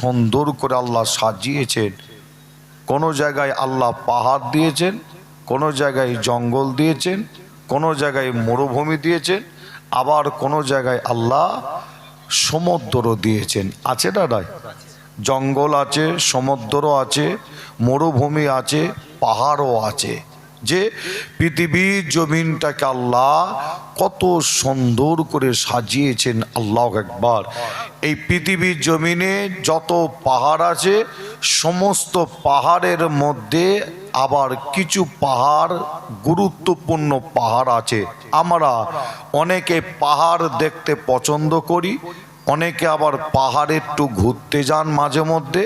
সুন্দর করে আল্লাহ সাজিয়েছেন। কোনো জায়গায় আল্লাহ পাহাড় দিয়েছেন, কোনো জায়গায় জঙ্গল দিয়েছেন, কোনো জায়গায় মরুভূমি দিয়েছেন, আবার কোনো জায়গায় আল্লাহ সমুদ্রও দিয়েছেন। আছে নয় জঙ্গল আছে, সমুদ্রও আছে, মরুভূমি আছে, পাহাড়ও আছে। যে পৃথিবীর জমিনটাকে আল্লাহ কত সুন্দর করে সাজিয়েছেন, আল্লাহ একবার এই পৃথিবীর জমিনে যত পাহাড় আছে, সমস্ত পাহাড়ের মধ্যে আবার কিছু পাহাড়, গুরুত্বপূর্ণ পাহাড় আছে। আমরা অনেকে পাহাড় দেখতে পছন্দ করি, অনেকে আবার পাহাড়ে একটু ঘুরতে যান মাঝে মধ্যে।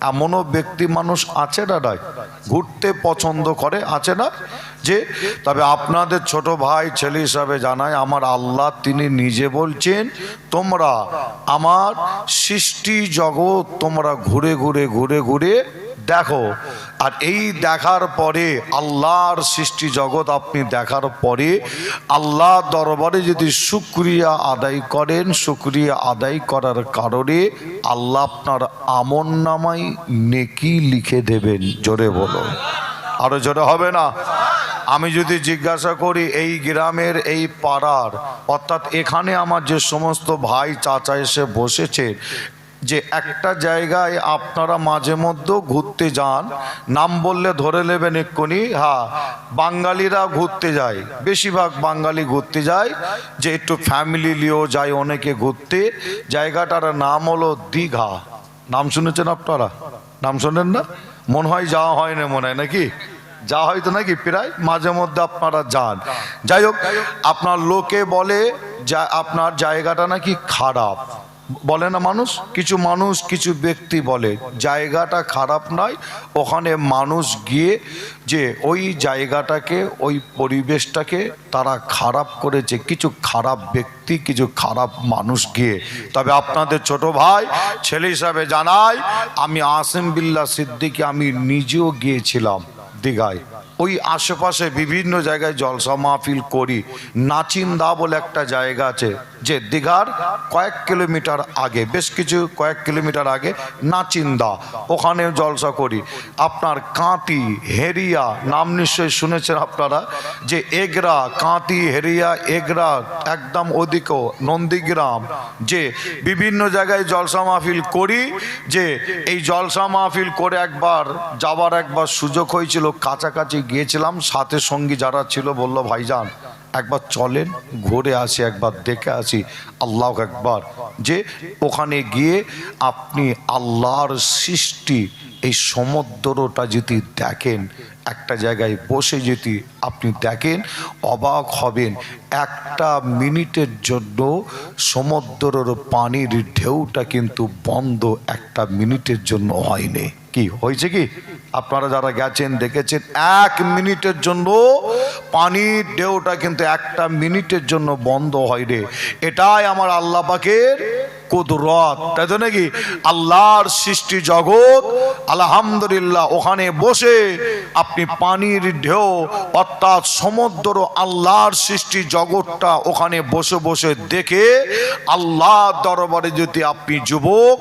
এমনও ব্যক্তি মানুষ আছে না নয় ঘুরতে পছন্দ করে, আছে না? যে, তবে আপনাদের ছোট ভাই ছেলে হিসাবে জানায় আমার আল্লাহ তিনি নিজে বলছেন, তোমরা আমার সৃষ্টি জগৎ তোমরা ঘুরে ঘুরে ঘুরে ঘুরে দেখো, আর এই দেখার পরে আল্লাহর সৃষ্টি জগৎ আপনি দেখার পরে আল্লাহ দরবারে যদি শুক্রিয়া আদায় করেন, শুক্রিয়া আদায় করার কারণে আল্লাহ আপনার আমন নামাই নেকি লিখে দেবেন, জোরে বলো। আরও জোরে হবে না? আমি যদি জিজ্ঞাসা করি, এই গ্রামের এই পাড়ার, অর্থাৎ এখানে আমার যে সমস্ত ভাই চাচা এসে বসেছে যে একটা জায়গায় আপনারা মাঝে মধ্যে ঘুরতে যান, নাম বললে ধরে নেবেন এক্ষুনি হ্যাঁ বাঙালিরা ঘুরতে যায়, বেশিরভাগ বাঙালি ঘুরতে যায়, যে একটু ফ্যামিলি নিয়েও যায় অনেকে ঘুরতে, জায়গাটার নাম হলো দীঘা। নাম শুনেছেন আপনারা? নাম শোনেন না? মনে হয় যাওয়া হয় না মনে হয়, নাকি? যা হয়তো নাকি প্রায়? মাঝে মধ্যে আপনারা যান। যাই হোক, আপনার লোকে বলে, যা, আপনার জায়গাটা নাকি খারাপ। বলে না মানুষ? কিছু মানুষ, কিছু ব্যক্তি বলে, জায়গাটা খারাপ নয়, ওখানে মানুষ গিয়ে যে ওই জায়গাটাকে, ওই পরিবেশটাকে তারা খারাপ করেছে, কিছু খারাপ ব্যক্তি, কিছু খারাপ মানুষ গিয়ে। তবে আপনাদের ছোট ভাই, ছেলে হিসাবে জানাই, আমি আসিম বিল্লা সিদ্দিকি, আমি নিজেও গিয়েছিলাম দীঘায়। ওই আশেপাশে বিভিন্ন জায়গায় জলসা মাহফিল করি। নাচিন্দা বলে একটা জায়গা আছে, যে দীঘার কয়েক কিলোমিটার আগে, বেশ কিছু কয়েক কিলোমিটার আগে নাচিন্দা ওখানে জলসা করি। আপনার কাঁতি, হেরিয়া, নাম নিশ্চয়ই শুনেছেন আপনারা, যে এগরা, কাঁতি, হেরিয়া, এগরা, একদম ওদিকেও নন্দীগ্রাম, যে বিভিন্ন জায়গায় জলসা মাহফিল করি, যে এই জলসা মাহফিল করে একবার, যাবার একবার সুযোগ হয়েছিল, কাছাকাছি গিয়েছিলাম সাথে সঙ্গী যারা ছিল বলল ভাইজান একবার চলেন ঘুরে আসি একবার দেখে আসি। আল্লাহ একবার যে ওখানে গিয়ে আপনি আল্লাহর সৃষ্টি, এই সমুদ্রটা যদি দেখেন, একটা জায়গায় বসে যদি আপনি দেখেন, অবাক হবেন। একটা মিনিটের জন্য সমুদ্রের পানির ঢেউটা কিন্তু বন্ধ একটা মিনিটের জন্য হয়নি। কি, হয়েছে কি? আপনারা যারা গেছেন, দেখেছেন, এক মিনিটের জন্য পানির ঢেউটা কিন্তু একটা মিনিটের জন্য বন্ধ হয় রে এটাই আমার আল্লাহ পাকের কুদরত। তাই তো নাকি আল্লাহর সৃষ্টি জগৎ, আলহামদুলিল্লাহ, ওখানে বসে আপনি পানির ঢেউ, অর্থাৎ সমুদ্র, আল্লাহর সৃষ্টি জগৎটা ওখানে বসে বসে দেখে আল্লাহ দরবারে যদি আপনি যুবক,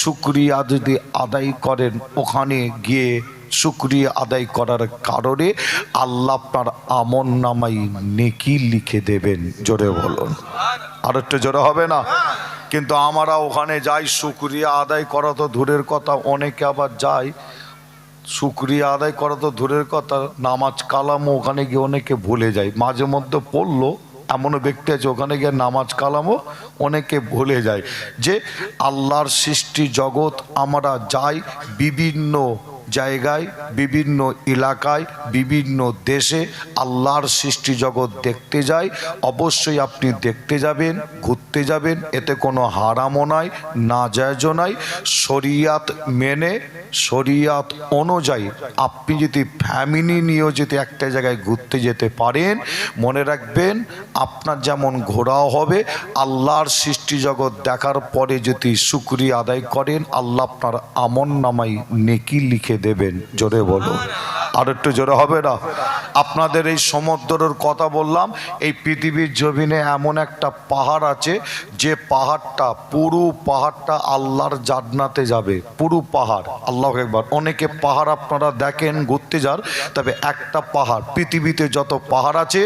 শুক্রিয়া যদি আদায় করেন, ওখানে গিয়ে শুক্রিয়া আদায় করার কারণে আল্লাহ আপনার আমন নামাই নেকি লিখে দেবেন। জোরে বলুন। আর একটু জোরে হবে না? কিন্তু আমরা ওখানে যাই, শুক্রিয়া আদায় করা তো দূরের কথা, অনেকে আবার যায়। শুক্রিয়া আদায় করা তো দূরের কথা, নামাজ কালামও ওখানে গিয়ে অনেকে ভুলে যায়। মাঝে মধ্যে পড়ল, এমনও ব্যক্তি আছে, ওখানে গিয়ে নামাজ কালামও অনেকে ভুলে যায়। যে আল্লাহর সৃষ্টি জগৎ, আমরা যাই বিভিন্ন জায়গায়, বিভিন্ন এলাকায়, বিভিন্ন দেশে আল্লাহর সৃষ্টি জগৎ দেখতে যাই অবশ্যই আপনি দেখতে যাবেন, ঘুরতে যাবেন, এতে কোনো হারামও নাই, না জায়জও নাই। শরিয়াত মেনে, শরিয়াত অনুযায়ী আপনি যদি ফ্যামিলি নিয়েও যদি একটা জায়গায় ঘুরতে যেতে পারেন, মনে রাখবেন আপনার যেমন ঘোরাও হবে, আল্লাহর সৃষ্টি জগৎ দেখার পরে যদি শুক্রিয়া আদায় করেন, আল্লাহ আপনার আমন নামাই নেকি লিখে দেবেন জোরে বলো আর একটু জোরে হবে না? আপনাদের এই সমুদ্রের কথা বললাম, এই পৃথিবীর জমিনে এমন একটা পাহাড় আছে, যে পাহাড়টা, পুরো পাহাড়টা আল্লাহর জান্নাতে যাবে। পুরো পাহাড়, আল্লাহ একবার অনেকে পাহাড় আপনারা দেখেন, ঘুরতে যান, তবে একটা পাহাড়, পৃথিবীতে যত পাহাড় আছে,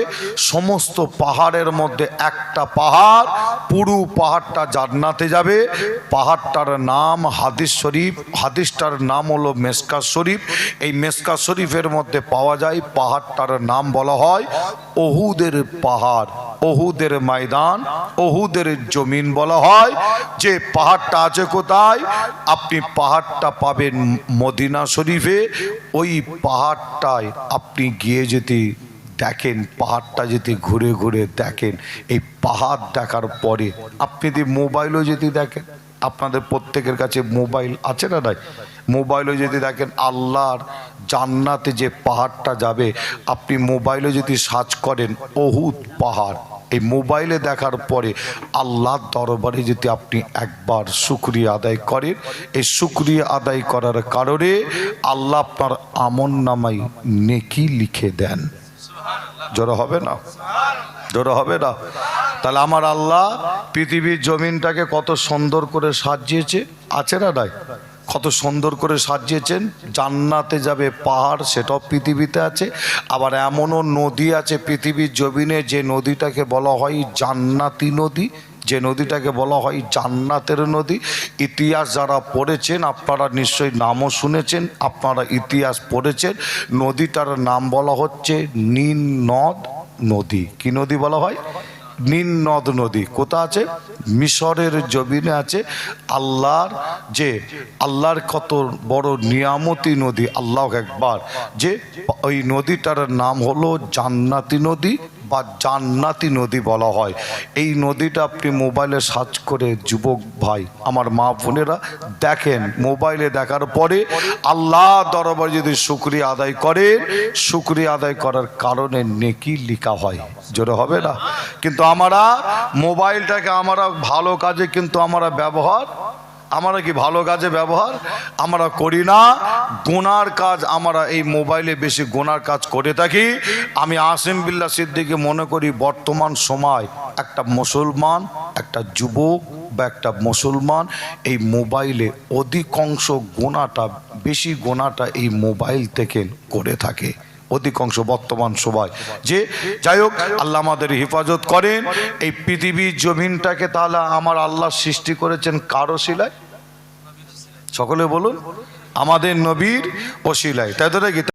সমস্ত পাহাড়ের মধ্যে একটা পাহাড়, পুরো পাহাড়টা জান্নাতে যাবে। পাহাড়টার নাম হাদিস শরীফ, হাদিসটার নাম হলো মেসকা শরীফ। এই মেসকা শরীফের মধ্যে পাওয়া যায়, পাহাড়টার নাম বলা হয় অহুদের পাহাড় অহুদের ময়দান অহুদের জমিন বলা হয়। যে পাহাড়টা আছে কোথায়? আপনি পাহাড়টা পাবেন মদিনা শরীফে। ওই পাহাড়টায় আপনি গিয়ে যদি দেখেন, পাহাড়টা যদি ঘুরে ঘুরে দেখেন, এই পাহাড় দেখার পরে আপনি যদি মোবাইলও যদি দেখেন আপনাদের প্রত্যেকের কাছে মোবাইল আছে না নাই? মোবাইলও যদি দেখেন আল্লাহর জান্নাতে যে পাহাড়টা যাবে, আপনি মোবাইলে যদি সার্চ করেন অহুত পাহাড়, এই মোবাইলে দেখার পরে আল্লাহর দরবারে যদি আপনি একবার শুক্রিয়া আদায় করেন, এই শুক্রিয়া আদায় করার কারণে আল্লাহ আপনার আমন নামাই নেকি লিখে দেন। জড়ো হবে না? জড়ো হবে না? তাহলে আমার আল্লাহ পৃথিবীর জমিনটাকে কত সুন্দর করে সাজিয়েছে। আছে না নাই? কত সুন্দর করে সাজিয়েছেন। জান্নাতে যাবে পাহাড়, সেটাও পৃথিবীতে আছে। আবার এমনও নদী আছে পৃথিবীর জমিনে, যে নদীটাকে বলা হয় জান্নাতি নদী। যে নদীটাকে বলা হয় জান্নাতের নদী। ইতিহাস যারা পড়েছেন, আপনারা নিশ্চয়ই নামও শুনেছেন, আপনারা ইতিহাস পড়েছেন। নদীটার নাম বলা হচ্ছে নীল নদ নদী। কি নদী বলা হয়? নীল নদ। নদী কোথা আছে? মিশরের জমিনে আছে। আল্লাহর যে, আল্লাহর কত বড় নিয়ামতি নদী, আল্লাহ একবার যে, ওই নদীটার নাম হলো জান্নাতি নদী। বা জান্নাতি নদী বলা হয়। এই নদীটা আপনি মোবাইলে সার্চ করে যুবক ভাই, আমার মা বোনেরা দেখেন। মোবাইলে দেখার পরে আল্লাহ দরবার যদি শুক্রিয়া আদায় করেন, শুক্রিয়া আদায় করার কারণে নেকি লিখা হয়। জোরে হবে না? কিন্তু আমরা মোবাইলটাকে আমরা ভালো কাজে কিন্তু আমরা ব্যবহার আমরা কি ভালো কাজে ব্যবহার? আমরা করি না। গোনার কাজ আমরা এই মোবাইলে বেশি গোনার কাজ করে থাকি। আমি আসিম বিল্লা সিদ্দিকে মনে করি বর্তমান সময় একটা মুসলমান, একটা যুবক বা একটা মুসলমান এই মোবাইলে অধিকাংশ গোনাটা, বেশি গোনাটা এই মোবাইল থেকে করে থাকে। অধিকাংশ বর্তমান সময় যে, যাই হোক, আল্লাহ আমাদের হেফাজত করেন। এই পৃথিবীর জমিনটাকে তাহলে আমার আল্লাহ সৃষ্টি করেছেন কারও শিলায়? সকলে বলুন, আমাদের নবীর ও শিলায় তাই তো নাকি?